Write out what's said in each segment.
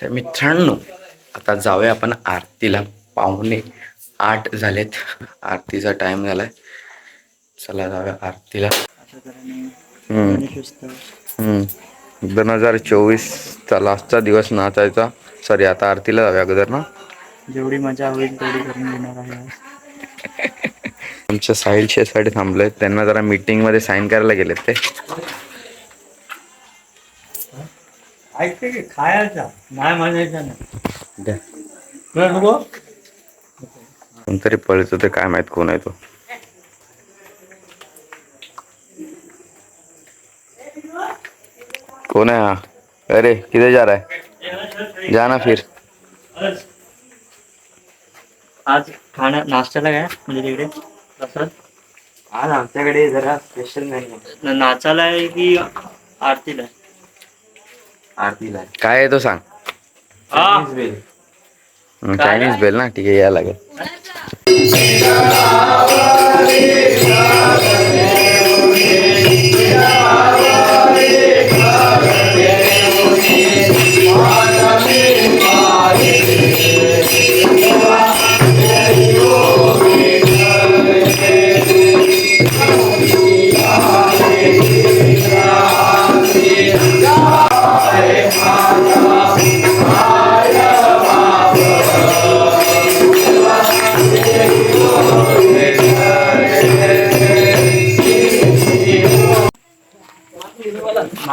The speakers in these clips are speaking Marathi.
तर मित्रांनो आता जाऊया आपण आरतीला पाहुणे. आठ झालेत. आरतीचा टाइम झालाय. चला जाऊया आरतीला. दोन हजार चोवीसचा लास्टचा दिवस नाचायचा. सॉरी आता आरतीला जाऊया अगोदर ना. जेवढी मजा होईल तेवढी करून घेणार आहे. आमच्या साहिल शेसाठी थांबलोय त्यांना जरा मीटिंगमध्ये साईन करायला गेलेत ते. ऐकते की? खायचा. नाही म्हणायचं नाही. द्या. बरं नको कोणतरी पळतो ते काय माहीत कोण आहे तो. कौन है हाँ? अरे किधर जा रहा है जाना फिर. आज खाण्या नाश्त्याला काय? म्हणजे तिकडे? कसं आज आमच्याकडे जरा स्पेशल नाही नाचायला आहे की आरतीला आहे? आरतीला काय आहे तो सांग. चायनीज बेल ना ठीक आहे यायला लागेल.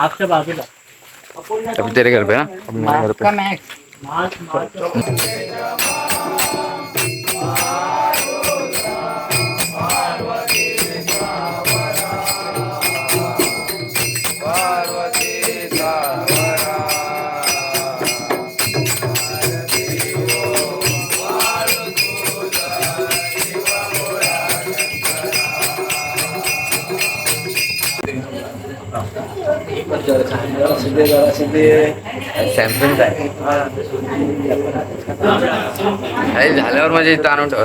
मागच्या बाजूला. अभी तेरे घर पे ना? अपने घर पे। आहे. अरे झाल्यावर म्हणजे इथं आणून ठेव.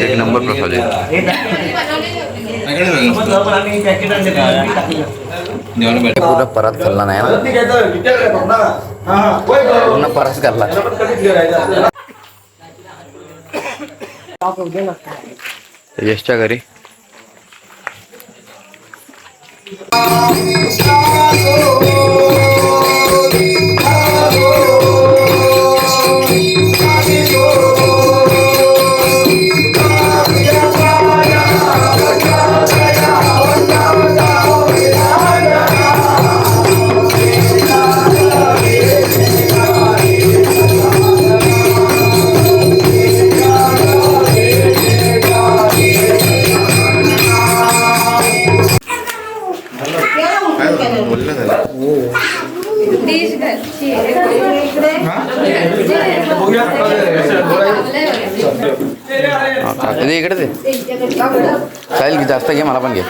एक नंबर प्रसाद पूर्ण परत खाल्ला नाही ना? पूर्ण परत खाल्ला? यशच्या घरी. दे इकडे दे. चालेल की जास्त घे मला पण घे.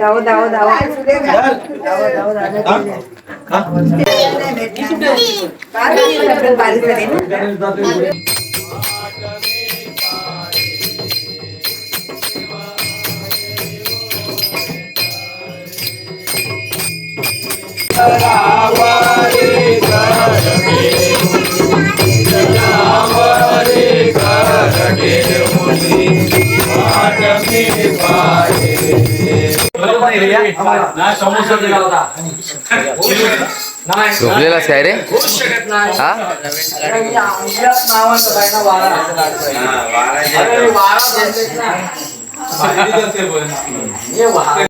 धाव धाव धाव बारीक झाली ना झोपलेलाच काय रे? हा? बाहेरच